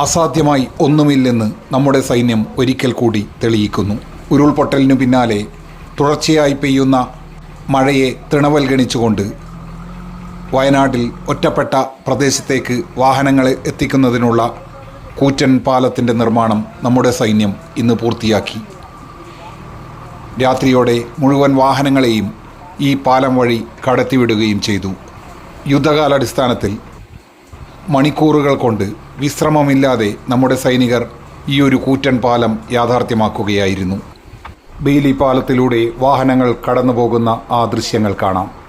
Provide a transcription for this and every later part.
അസാധ്യമായി ഒന്നുമില്ലെന്ന് നമ്മുടെ സൈന്യം ഒരിക്കൽ കൂടി തെളിയിക്കുന്നു. ഉരുൾപൊട്ടലിനു പിന്നാലെ തുടർച്ചയായി പെയ്യുന്ന മഴയെ തൃണവൽഗണിച്ചുകൊണ്ട് വയനാട്ടിൽ ഒറ്റപ്പെട്ട പ്രദേശത്തേക്ക് വാഹനങ്ങൾ എത്തിക്കുന്നതിനുള്ള കൂറ്റൻ പാലത്തിന്റെ നിർമ്മാണം നമ്മുടെ സൈന്യം ഇന്ന് പൂർത്തിയാക്കി. രാത്രിയോടെ മുഴുവൻ വാഹനങ്ങളെയും ഈ പാലം വഴി കടത്തിവിടുകയും ചെയ്തു. യുദ്ധകാലാടിസ്ഥാനത്തിൽ മണിക്കൂറുകൾ കൊണ്ട് വിശ്രമമില്ലാതെ നമ്മുടെ സൈനികർ ഈ ഒരു കൂറ്റൻ പാലം യാഥാർത്ഥ്യമാക്കുകയായിരുന്നു. ബെയിലി പാലത്തിലൂടെ വാഹനങ്ങൾ കടന്നുപോകുന്ന ആ ദൃശ്യങ്ങൾ കാണാം.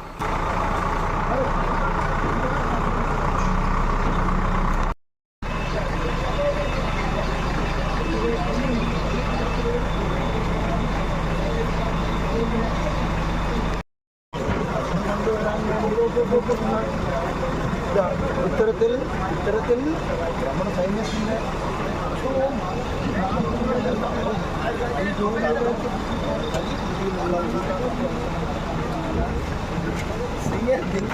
ഇത്തരത്തിൽ ഇത്തരത്തിൽ നമ്മുടെ സൈന്യത്തിൻ്റെ ഈ ജോലിയുടെ സൈന്യത്തിൽ